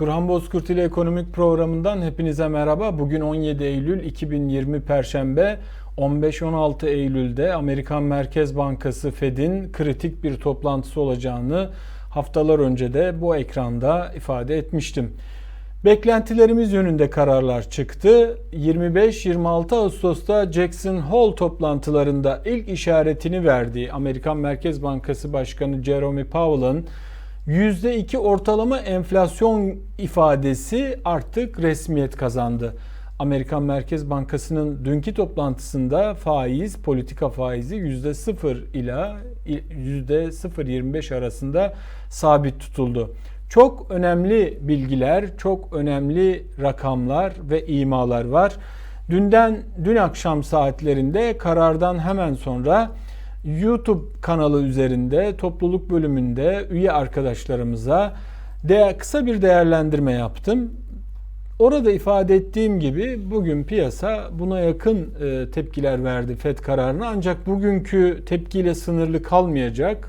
Turhan Bozkurt ile ekonomik programından hepinize merhaba. Bugün 17 Eylül 2020 Perşembe. 15-16 Eylül'de Amerikan Merkez Bankası Fed'in kritik bir toplantısı olacağını haftalar önce de bu ekranda ifade etmiştim. Beklentilerimiz yönünde kararlar çıktı. 25-26 Ağustos'ta Jackson Hole toplantılarında ilk işaretini verdiği Amerikan Merkez Bankası Başkanı Jerome Powell'ın %2 ortalama enflasyon ifadesi artık resmiyet kazandı. Amerikan Merkez Bankası'nın dünkü toplantısında faiz, politika faizi %0 ila %0.25 arasında sabit tutuldu. Çok önemli bilgiler, çok önemli rakamlar ve imalar var. Dünden dün akşam saatlerinde karardan hemen sonra YouTube kanalı üzerinde topluluk bölümünde üye arkadaşlarımıza de kısa bir değerlendirme yaptım. Orada ifade ettiğim gibi bugün piyasa buna yakın e, tepkiler verdi FED kararına ancak bugünkü tepkiyle sınırlı kalmayacak.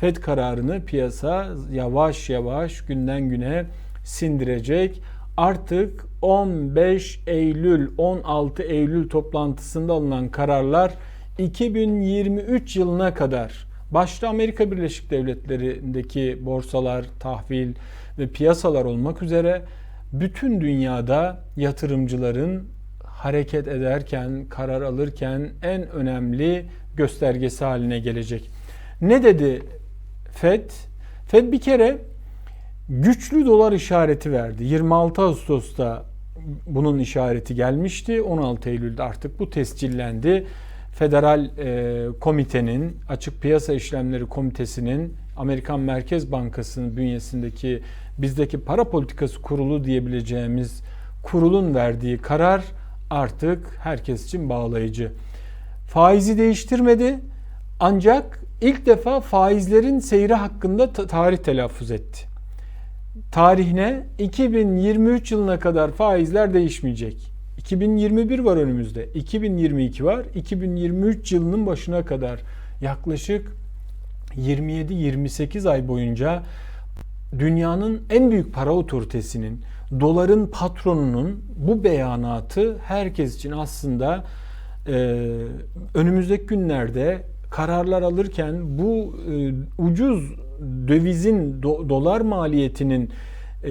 FED kararını piyasa yavaş yavaş günden güne sindirecek. Artık 15 Eylül 16 Eylül toplantısında alınan kararlar 2023 yılına kadar başta Amerika Birleşik Devletleri'ndeki borsalar, tahvil ve piyasalar olmak üzere bütün dünyada yatırımcıların hareket ederken, karar alırken en önemli göstergesi haline gelecek. Ne dedi Fed? Fed bir kere güçlü dolar işareti verdi. 26 Ağustos'ta bunun işareti gelmişti. 16 Eylül'de artık bu tescillendi. Federal e, Komitenin, Açık Piyasa İşlemleri Komitesi'nin Amerikan Merkez Bankası'nın bünyesindeki bizdeki para politikası kurulu diyebileceğimiz kurulun verdiği karar artık herkes için bağlayıcı. Faizi değiştirmedi ancak ilk defa faizlerin seyri hakkında tarih telaffuz etti. Tarihine 2023 yılına kadar faizler değişmeyecek. 2021 var önümüzde. 2022 var. 2023 yılının başına kadar yaklaşık 27-28 ay boyunca dünyanın en büyük para otoritesinin, doların patronunun bu beyanatı herkes için aslında e, önümüzdeki günlerde kararlar alırken bu e, ucuz dövizin do, dolar maliyetinin e,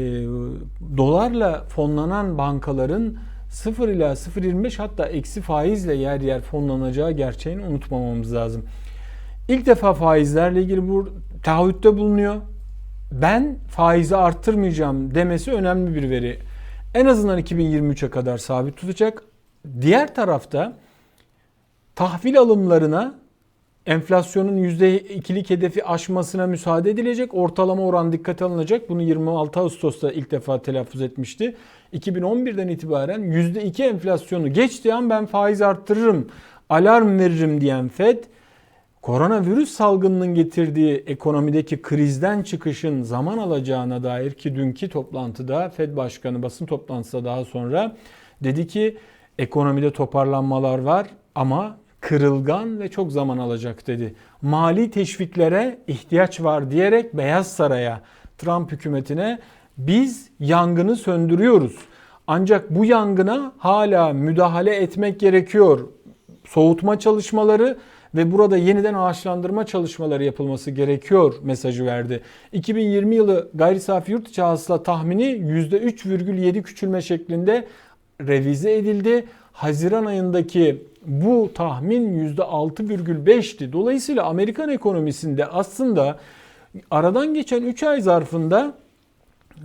dolarla fonlanan bankaların 0 ila 0.25 hatta eksi faizle yer yer fonlanacağı gerçeğini unutmamamız lazım. İlk defa faizlerle ilgili bu taahhütte bulunuyor. Ben faizi arttırmayacağım demesi önemli bir veri. En azından 2023'e kadar sabit tutacak. Diğer tarafta tahvil alımlarına enflasyonun %2'lik hedefi aşmasına müsaade edilecek. Ortalama oran dikkate alınacak. Bunu 26 Ağustos'ta ilk defa telaffuz etmişti. 2011'den itibaren %2 enflasyonu geçtiği an ben faiz arttırırım, alarm veririm diyen FED koronavirüs salgınının getirdiği ekonomideki krizden çıkışın zaman alacağına dair ki dünkü toplantıda Fed Başkanı basın toplantısında daha sonra dedi ki ekonomide toparlanmalar var ama kırılgan ve çok zaman alacak dedi. Mali teşviklere ihtiyaç var diyerek Beyaz Saray'a, Trump hükümetine biz yangını söndürüyoruz. Ancak bu yangına hala müdahale etmek gerekiyor. Soğutma çalışmaları ve burada yeniden ağaçlandırma çalışmaları yapılması gerekiyor mesajı verdi. 2020 yılı gayri safi yurt içi hasıla tahmini %3,7 küçülme şeklinde revize edildi. Haziran ayındaki bu tahmin %6,5'ti. Dolayısıyla Amerikan ekonomisinde aslında aradan geçen 3 ay zarfında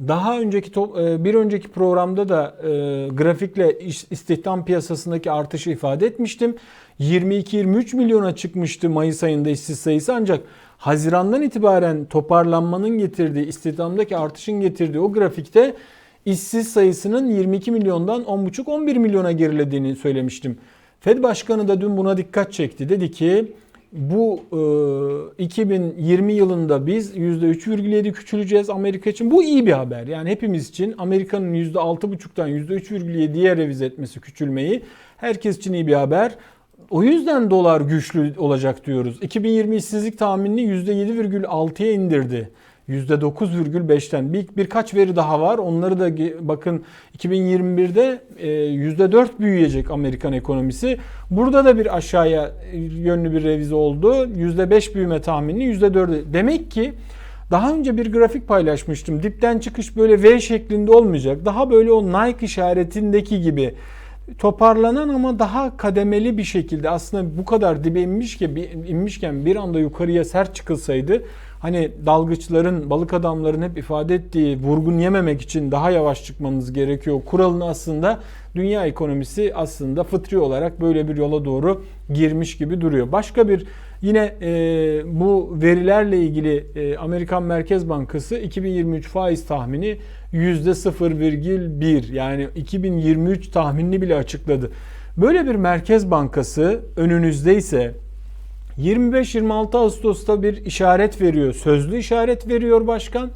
daha önceki e, bir önceki programda da e, grafikle istihdam piyasasındaki artışı ifade etmiştim. 22-23 milyona çıkmıştı Mayıs ayında işsiz sayısı ancak Haziran'dan itibaren toparlanmanın getirdiği, istihdamdaki artışın getirdiği o grafikte işsiz sayısının 22 milyondan 10,5-11 milyona gerilediğini söylemiştim. Fed Başkanı da dün buna dikkat çekti. Dedi ki bu e, 2020 yılında biz %3,7 küçüleceğiz Amerika için. Bu iyi bir haber. Yani hepimiz için Amerika'nın %6,5'tan %3,7'ye revize etmesi küçülmeyi herkes için iyi bir haber. O yüzden dolar güçlü olacak diyoruz. 2020 işsizlik tahminini %7,6'ya indirdi. %9,5'ten bir, birkaç veri daha var. Onları da bakın 2021'de e, %4 büyüyecek Amerikan ekonomisi. Burada da bir aşağıya e, yönlü bir revize oldu. %5 büyüme tahmini %4'e. Demek ki daha önce bir grafik paylaşmıştım. Dipten çıkış böyle V şeklinde olmayacak. Daha böyle o Nike işaretindeki gibi toparlanan ama daha kademeli bir şekilde aslında bu kadar dibe inmiş ki inmişken bir anda yukarıya sert çıkılsaydı hani dalgıçların, balık adamların hep ifade ettiği vurgun yememek için daha yavaş çıkmanız gerekiyor. Kuralını aslında dünya ekonomisi aslında fıtri olarak böyle bir yola doğru girmiş gibi duruyor. Başka bir yine e, bu verilerle ilgili e, Amerikan Merkez Bankası 2023 faiz tahmini %0,1 yani 2023 tahminini bile açıkladı. Böyle bir merkez bankası önünüzde ise 25-26 Ağustos'ta bir işaret veriyor. Sözlü işaret veriyor başkan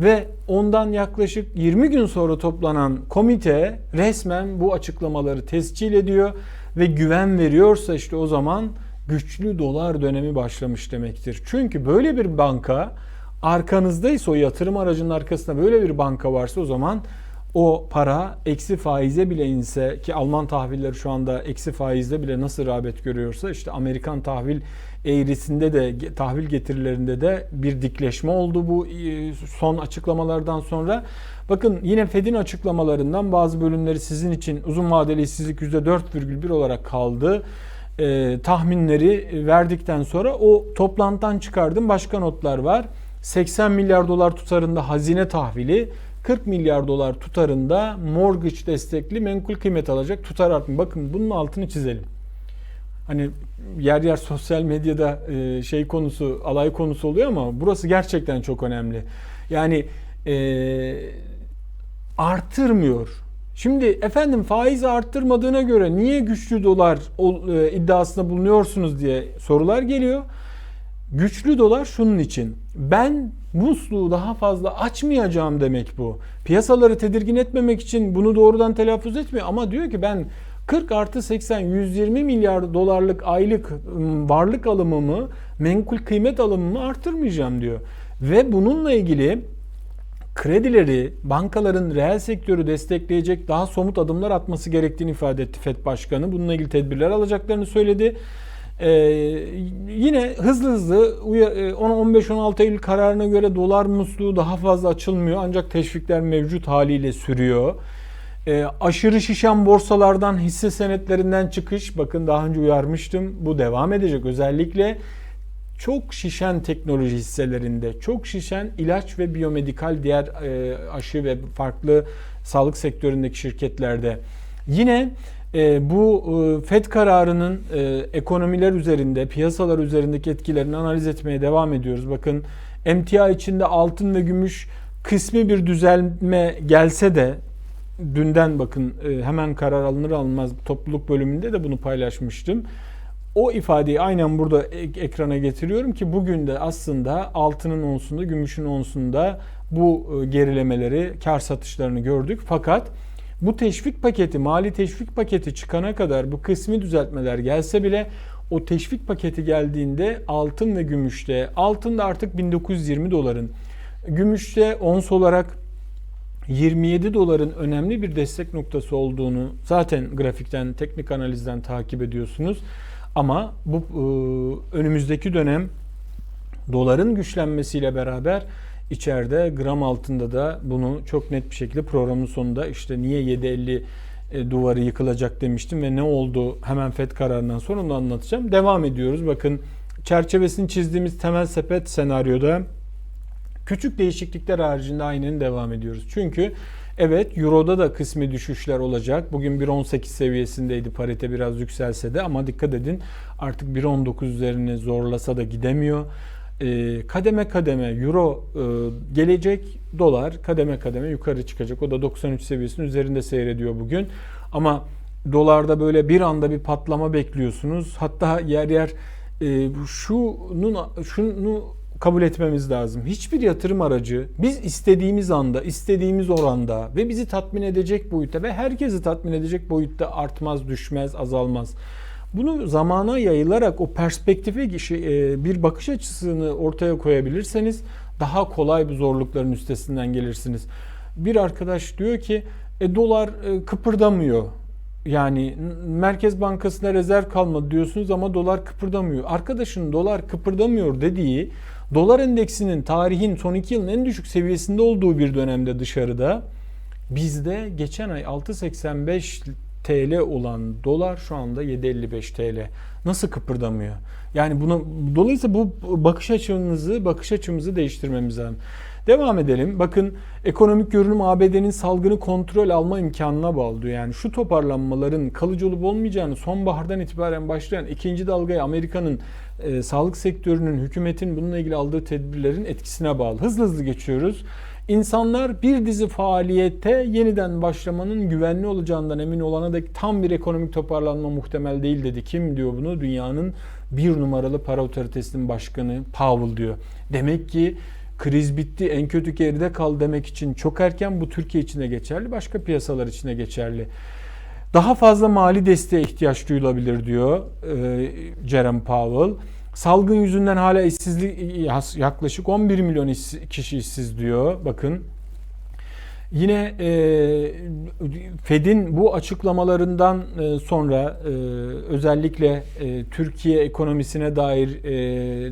ve ondan yaklaşık 20 gün sonra toplanan komite resmen bu açıklamaları tescil ediyor ve güven veriyorsa işte o zaman güçlü dolar dönemi başlamış demektir. Çünkü böyle bir banka arkanızdaysa o yatırım aracının arkasında böyle bir banka varsa o zaman o para eksi faize bile inse ki Alman tahvilleri şu anda eksi faizde bile nasıl rağbet görüyorsa işte Amerikan tahvil eğrisinde de tahvil getirilerinde de bir dikleşme oldu bu e, son açıklamalardan sonra. Bakın yine Fed'in açıklamalarından bazı bölümleri sizin için uzun vadeli işsizlik %4,1 olarak kaldı. E, tahminleri verdikten sonra o toplantıdan çıkardım başka notlar var. 80 milyar dolar tutarında hazine tahvili, 40 milyar dolar tutarında mortgage destekli menkul kıymet alacak tutar artma. Bakın bunun altını çizelim. Hani yer yer sosyal medyada e, şey konusu, alay konusu oluyor ama burası gerçekten çok önemli. Yani e, artırmıyor. Şimdi efendim faiz arttırmadığına göre niye güçlü dolar e, iddiasında bulunuyorsunuz diye sorular geliyor. Güçlü dolar şunun için. Ben musluğu daha fazla açmayacağım demek bu. Piyasaları tedirgin etmemek için bunu doğrudan telaffuz etmiyor ama diyor ki ben 40 artı 80 120 milyar dolarlık aylık ıı, varlık alımımı menkul kıymet alımımı artırmayacağım diyor. Ve bununla ilgili kredileri bankaların reel sektörü destekleyecek daha somut adımlar atması gerektiğini ifade etti FED Başkanı. Bununla ilgili tedbirler alacaklarını söyledi. Ee, yine hızlı hızlı 15-16 e, Eylül kararına göre dolar musluğu daha fazla açılmıyor ancak teşvikler mevcut haliyle sürüyor. Ee, aşırı şişen borsalardan hisse senetlerinden çıkış bakın daha önce uyarmıştım bu devam edecek özellikle çok şişen teknoloji hisselerinde, çok şişen ilaç ve biyomedikal diğer e, aşı ve farklı sağlık sektöründeki şirketlerde. Yine bu e, FED kararının e, ekonomiler üzerinde, piyasalar üzerindeki etkilerini analiz etmeye devam ediyoruz. Bakın emtia içinde altın ve gümüş kısmi bir düzelme gelse de dünden bakın e, hemen karar alınır alınmaz topluluk bölümünde de bunu paylaşmıştım. O ifadeyi aynen burada ek- ekrana getiriyorum ki bugün de aslında altının onsunda, gümüşün onsunda bu gerilemeleri, kar satışlarını gördük. Fakat bu teşvik paketi, mali teşvik paketi çıkana kadar bu kısmi düzeltmeler gelse bile o teşvik paketi geldiğinde altın ve gümüşte, altında artık 1920 doların, gümüşte ons olarak 27 doların önemli bir destek noktası olduğunu zaten grafikten, teknik analizden takip ediyorsunuz. Ama bu e, önümüzdeki dönem doların güçlenmesiyle beraber içeride gram altında da bunu çok net bir şekilde programın sonunda işte niye 7.50 e, duvarı yıkılacak demiştim ve ne oldu hemen FED kararından sonra onu anlatacağım. Devam ediyoruz. Bakın çerçevesini çizdiğimiz temel sepet senaryoda küçük değişiklikler haricinde aynen devam ediyoruz. Çünkü evet Euro'da da kısmi düşüşler olacak. Bugün 1.18 seviyesindeydi parite biraz yükselse de ama dikkat edin artık 1.19 üzerine zorlasa da gidemiyor e, kademe kademe euro e, gelecek dolar kademe kademe yukarı çıkacak. O da 93 seviyesinin üzerinde seyrediyor bugün. Ama dolarda böyle bir anda bir patlama bekliyorsunuz. Hatta yer yer e, şunun şunu kabul etmemiz lazım. Hiçbir yatırım aracı biz istediğimiz anda, istediğimiz oranda ve bizi tatmin edecek boyutta ve herkesi tatmin edecek boyutta artmaz, düşmez, azalmaz. Bunu zamana yayılarak o perspektife e, bir bakış açısını ortaya koyabilirseniz daha kolay bu zorlukların üstesinden gelirsiniz. Bir arkadaş diyor ki e, dolar e, kıpırdamıyor. Yani Merkez Bankası'na rezerv kalmadı diyorsunuz ama dolar kıpırdamıyor. Arkadaşın dolar kıpırdamıyor dediği dolar endeksinin tarihin son iki yılın en düşük seviyesinde olduğu bir dönemde dışarıda bizde geçen ay 6.85 TL olan dolar şu anda 7.55 TL. Nasıl kıpırdamıyor? Yani buna dolayısıyla bu bakış açımızı bakış açımızı değiştirmemiz lazım. Devam edelim. Bakın ekonomik görünüm ABD'nin salgını kontrol alma imkanına bağlı. Yani şu toparlanmaların kalıcı olup olmayacağını sonbahardan itibaren başlayan ikinci dalgaya Amerika'nın e, sağlık sektörünün, hükümetin bununla ilgili aldığı tedbirlerin etkisine bağlı. Hızlı hızlı geçiyoruz. İnsanlar bir dizi faaliyete yeniden başlamanın güvenli olacağından emin olana dek tam bir ekonomik toparlanma muhtemel değil dedi. Kim diyor bunu? Dünyanın bir numaralı para otoritesinin başkanı Powell diyor. Demek ki kriz bitti, en kötü geride kal demek için çok erken bu Türkiye için de geçerli, başka piyasalar için de geçerli. Daha fazla mali desteğe ihtiyaç duyulabilir diyor e, Jerome Powell. Salgın yüzünden hala işsizlik yaklaşık 11 milyon kişi işsiz diyor. Bakın Yine e, Fed'in bu açıklamalarından e, sonra e, özellikle e, Türkiye ekonomisine dair e,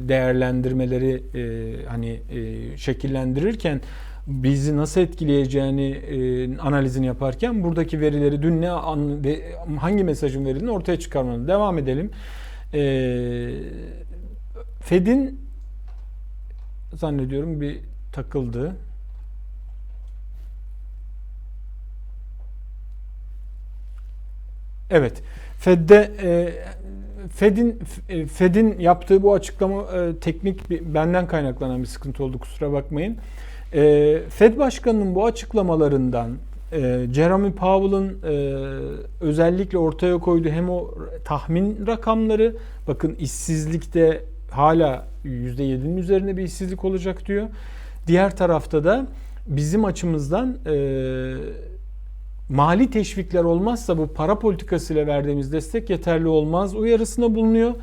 değerlendirmeleri e, hani e, şekillendirirken bizi nasıl etkileyeceğini e, analizini yaparken buradaki verileri dün ne an, hangi mesajın verildiğini ortaya çıkarmanın devam edelim. E, Fed'in zannediyorum bir takıldı. Evet. Fed'de e, Fed'in e, Fed'in yaptığı bu açıklama e, teknik bir, benden kaynaklanan bir sıkıntı oldu kusura bakmayın. E, Fed başkanının bu açıklamalarından e, Jeremy Powell'ın e, özellikle ortaya koyduğu hem o tahmin rakamları bakın işsizlikte hala %7'nin üzerinde bir işsizlik olacak diyor. Diğer tarafta da bizim açımızdan e, mali teşvikler olmazsa bu para politikasıyla verdiğimiz destek yeterli olmaz uyarısında bulunuyor.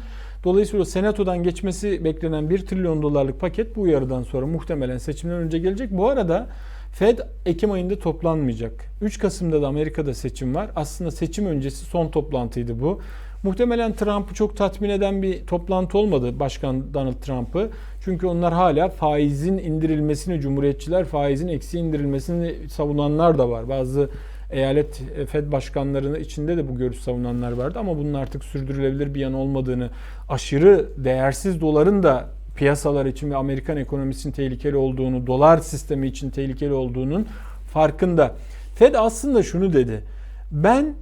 Dolayısıyla senatodan geçmesi beklenen 1 trilyon dolarlık paket bu uyarıdan sonra muhtemelen seçimden önce gelecek. Bu arada Fed Ekim ayında toplanmayacak. 3 Kasım'da da Amerika'da seçim var. Aslında seçim öncesi son toplantıydı bu. Muhtemelen Trump'ı çok tatmin eden bir toplantı olmadı Başkan Donald Trump'ı. Çünkü onlar hala faizin indirilmesini, Cumhuriyetçiler faizin eksi indirilmesini savunanlar da var. Bazı eyalet e, Fed başkanlarının içinde de bu görüş savunanlar vardı ama bunun artık sürdürülebilir bir yan olmadığını, aşırı değersiz doların da piyasalar için ve Amerikan ekonomisi için tehlikeli olduğunu, dolar sistemi için tehlikeli olduğunun farkında. Fed aslında şunu dedi. Ben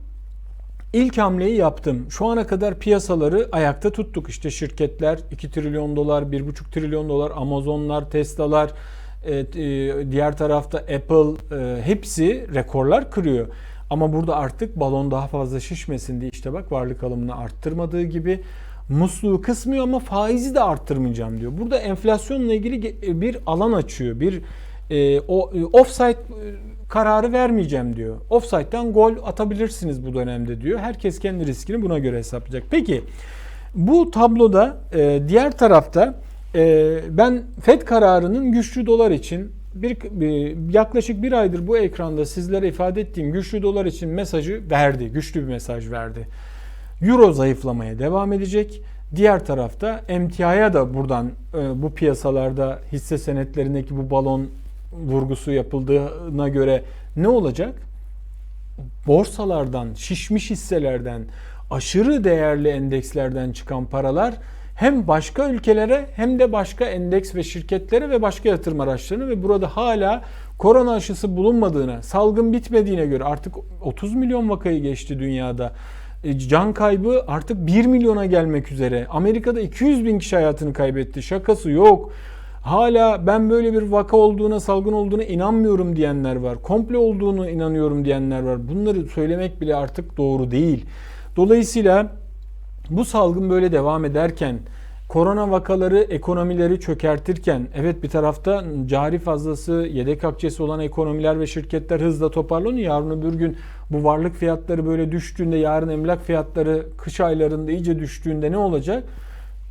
ilk hamleyi yaptım. Şu ana kadar piyasaları ayakta tuttuk. İşte şirketler 2 trilyon dolar, 1,5 trilyon dolar, Amazonlar, Tesla'lar, Evet, diğer tarafta Apple e, hepsi rekorlar kırıyor. Ama burada artık balon daha fazla şişmesin diye işte bak varlık alımını arttırmadığı gibi musluğu kısmıyor ama faizi de arttırmayacağım diyor. Burada enflasyonla ilgili bir alan açıyor. Bir e, o e, offside kararı vermeyeceğim diyor. Offside'den gol atabilirsiniz bu dönemde diyor. Herkes kendi riskini buna göre hesaplayacak. Peki bu tabloda diğer tarafta ee, ben FED kararının güçlü dolar için bir, bir yaklaşık bir aydır bu ekranda sizlere ifade ettiğim güçlü dolar için mesajı verdi. Güçlü bir mesaj verdi. Euro zayıflamaya devam edecek. Diğer tarafta emtiaya da buradan e, bu piyasalarda hisse senetlerindeki bu balon vurgusu yapıldığına göre ne olacak? Borsalardan, şişmiş hisselerden, aşırı değerli endekslerden çıkan paralar hem başka ülkelere hem de başka endeks ve şirketlere ve başka yatırım araçlarına ve burada hala korona aşısı bulunmadığına, salgın bitmediğine göre artık 30 milyon vakayı geçti dünyada. E, can kaybı artık 1 milyona gelmek üzere. Amerika'da 200 bin kişi hayatını kaybetti. Şakası yok. Hala ben böyle bir vaka olduğuna, salgın olduğuna inanmıyorum diyenler var. Komple olduğunu inanıyorum diyenler var. Bunları söylemek bile artık doğru değil. Dolayısıyla bu salgın böyle devam ederken korona vakaları ekonomileri çökertirken evet bir tarafta cari fazlası yedek akçesi olan ekonomiler ve şirketler hızla toparlanıyor. Yarın öbür gün bu varlık fiyatları böyle düştüğünde yarın emlak fiyatları kış aylarında iyice düştüğünde ne olacak?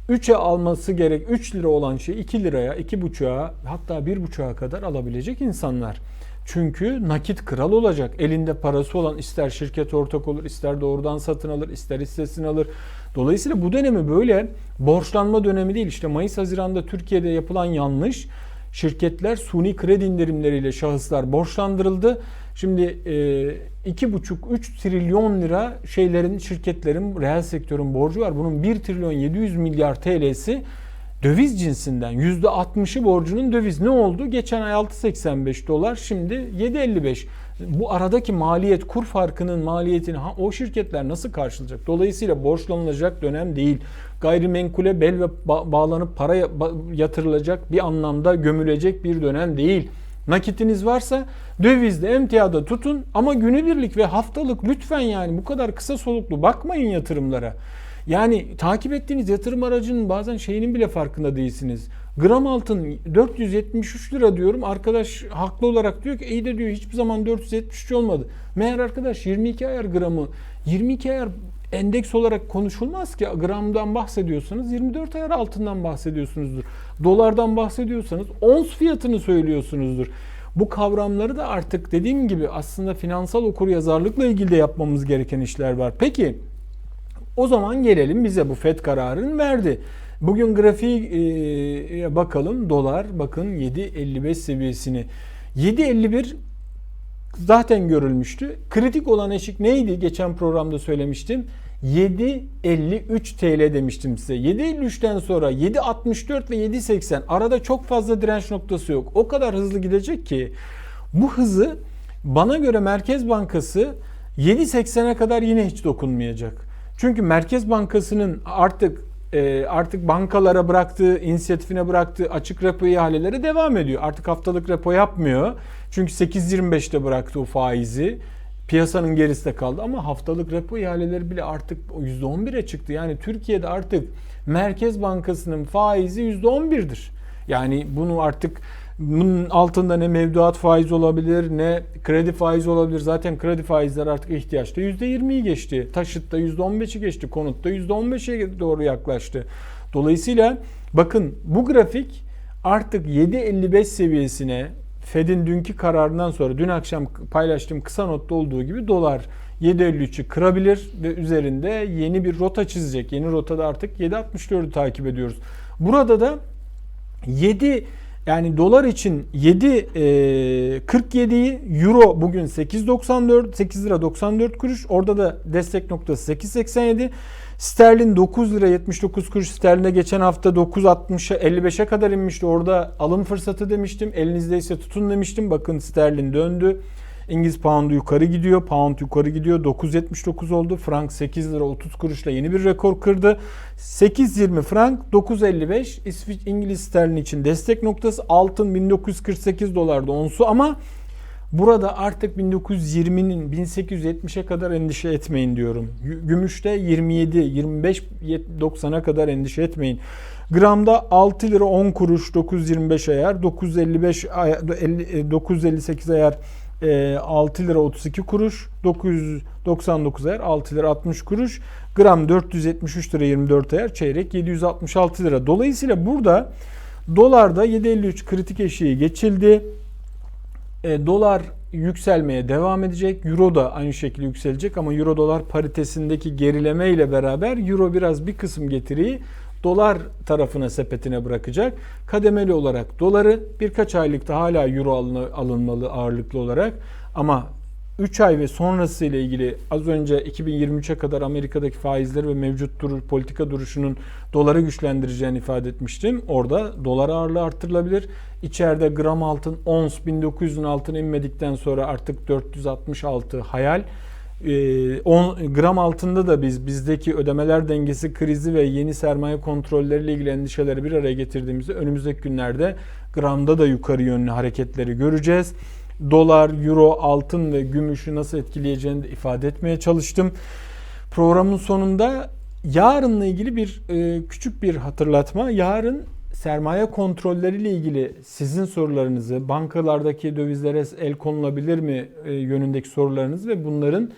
3'e alması gerek 3 lira olan şeyi 2 liraya, 2,5'a hatta 1,5'a kadar alabilecek insanlar. Çünkü nakit kral olacak. Elinde parası olan ister şirket ortak olur, ister doğrudan satın alır, ister hissesini alır. Dolayısıyla bu dönemi böyle borçlanma dönemi değil. İşte Mayıs-Haziran'da Türkiye'de yapılan yanlış şirketler suni kredi indirimleriyle şahıslar borçlandırıldı. Şimdi 2,5-3 trilyon lira şeylerin, şirketlerin, reel sektörün borcu var. Bunun 1 trilyon 700 milyar TL'si döviz cinsinden. %60'ı borcunun döviz. Ne oldu? Geçen ay 6.85 dolar, şimdi 7.55. Bu aradaki maliyet, kur farkının maliyetini o şirketler nasıl karşılayacak? Dolayısıyla borçlanılacak dönem değil. Gayrimenkule bel ve bağlanıp para yatırılacak bir anlamda gömülecek bir dönem değil. Nakitiniz varsa dövizde emtiyada tutun ama günübirlik ve haftalık lütfen yani bu kadar kısa soluklu bakmayın yatırımlara. Yani takip ettiğiniz yatırım aracının bazen şeyinin bile farkında değilsiniz. Gram altın 473 lira diyorum. Arkadaş haklı olarak diyor ki iyi de diyor hiçbir zaman 473 olmadı. Meğer arkadaş 22 ayar gramı 22 ayar endeks olarak konuşulmaz ki gramdan bahsediyorsanız 24 ayar altından bahsediyorsunuzdur. Dolardan bahsediyorsanız ons fiyatını söylüyorsunuzdur. Bu kavramları da artık dediğim gibi aslında finansal okuryazarlıkla ilgili de yapmamız gereken işler var. Peki o zaman gelelim bize bu FED kararını verdi. Bugün grafiğe bakalım. Dolar bakın 7.55 seviyesini. 7.51 zaten görülmüştü. Kritik olan eşik neydi? Geçen programda söylemiştim. 7.53 TL demiştim size. 7.53'ten sonra 7.64 ve 7.80 arada çok fazla direnç noktası yok. O kadar hızlı gidecek ki bu hızı bana göre Merkez Bankası 7.80'e kadar yine hiç dokunmayacak. Çünkü Merkez Bankası'nın artık e, artık bankalara bıraktığı, inisiyatifine bıraktığı açık repo ihaleleri devam ediyor. Artık haftalık repo yapmıyor. Çünkü 8.25'te bıraktı o faizi. Piyasanın gerisinde kaldı ama haftalık repo ihaleleri bile artık %11'e çıktı. Yani Türkiye'de artık Merkez Bankası'nın faizi %11'dir. Yani bunu artık bunun altında ne mevduat faiz olabilir ne kredi faiz olabilir. Zaten kredi faizler artık ihtiyaçta %20'yi geçti. Taşıtta %15'i geçti. Konutta %15'e doğru yaklaştı. Dolayısıyla bakın bu grafik artık 7.55 seviyesine Fed'in dünkü kararından sonra dün akşam paylaştığım kısa notta olduğu gibi dolar 7.53'ü kırabilir ve üzerinde yeni bir rota çizecek. Yeni rotada artık 7.64'ü takip ediyoruz. Burada da 7 yani dolar için 7 e, 47'yi euro bugün 8.94 8 lira 94 kuruş. Orada da destek noktası 8.87. Sterlin 9 lira 79 kuruş. Sterlin'e geçen hafta 9.60'a 55'e kadar inmişti. Orada alım fırsatı demiştim. Elinizdeyse tutun demiştim. Bakın sterlin döndü. İngiliz pound'u yukarı gidiyor. Pound yukarı gidiyor. 9.79 oldu. Frank 8 lira 30 kuruşla yeni bir rekor kırdı. 8.20 frank 9.55 İsviç İngiliz sterlin için destek noktası. Altın 1948 dolarda onsu ama Burada artık 1920'nin 1870'e kadar endişe etmeyin diyorum. Gümüşte 27, 25, 90'a kadar endişe etmeyin. Gramda 6 lira 10 kuruş 925 ayar, 955 958 ayar 6 lira 32 kuruş, 999 ayar 6 lira 60 kuruş, gram 473 lira 24 ayar, çeyrek 766 lira. Dolayısıyla burada dolarda 7.53 kritik eşiği geçildi. E, dolar yükselmeye devam edecek. Euro da aynı şekilde yükselecek ama euro dolar paritesindeki gerileme ile beraber euro biraz bir kısım getiriyi dolar tarafına sepetine bırakacak. Kademeli olarak doları birkaç aylıkta hala euro alınmalı ağırlıklı olarak ama 3 ay ve sonrası ile ilgili az önce 2023'e kadar Amerika'daki faizleri ve mevcut duruş, politika duruşunun doları güçlendireceğini ifade etmiştim. Orada dolar ağırlığı artırılabilir. İçeride gram altın ons 1900'ün altına inmedikten sonra artık 466 hayal. 10 ee, gram altında da biz bizdeki ödemeler dengesi krizi ve yeni sermaye kontrolleriyle ilgili endişeleri bir araya getirdiğimizde önümüzdeki günlerde gramda da yukarı yönlü hareketleri göreceğiz. Dolar, euro, altın ve gümüşü nasıl etkileyeceğini de ifade etmeye çalıştım. Programın sonunda yarınla ilgili bir e, küçük bir hatırlatma. Yarın sermaye kontrolleriyle ilgili sizin sorularınızı, bankalardaki dövizlere el konulabilir mi e, yönündeki sorularınızı ve bunların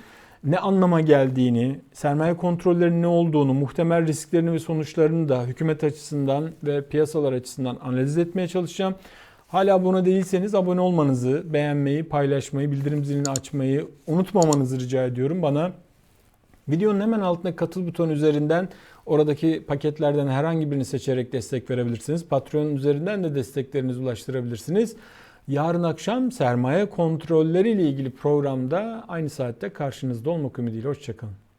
ne anlama geldiğini, sermaye kontrollerinin ne olduğunu, muhtemel risklerini ve sonuçlarını da hükümet açısından ve piyasalar açısından analiz etmeye çalışacağım. Hala abone değilseniz abone olmanızı, beğenmeyi, paylaşmayı, bildirim zilini açmayı unutmamanızı rica ediyorum. Bana videonun hemen altında katıl butonu üzerinden oradaki paketlerden herhangi birini seçerek destek verebilirsiniz. Patreon üzerinden de desteklerinizi ulaştırabilirsiniz. Yarın akşam sermaye kontrolleri ile ilgili programda aynı saatte karşınızda olmak ümidiyle. Hoşçakalın.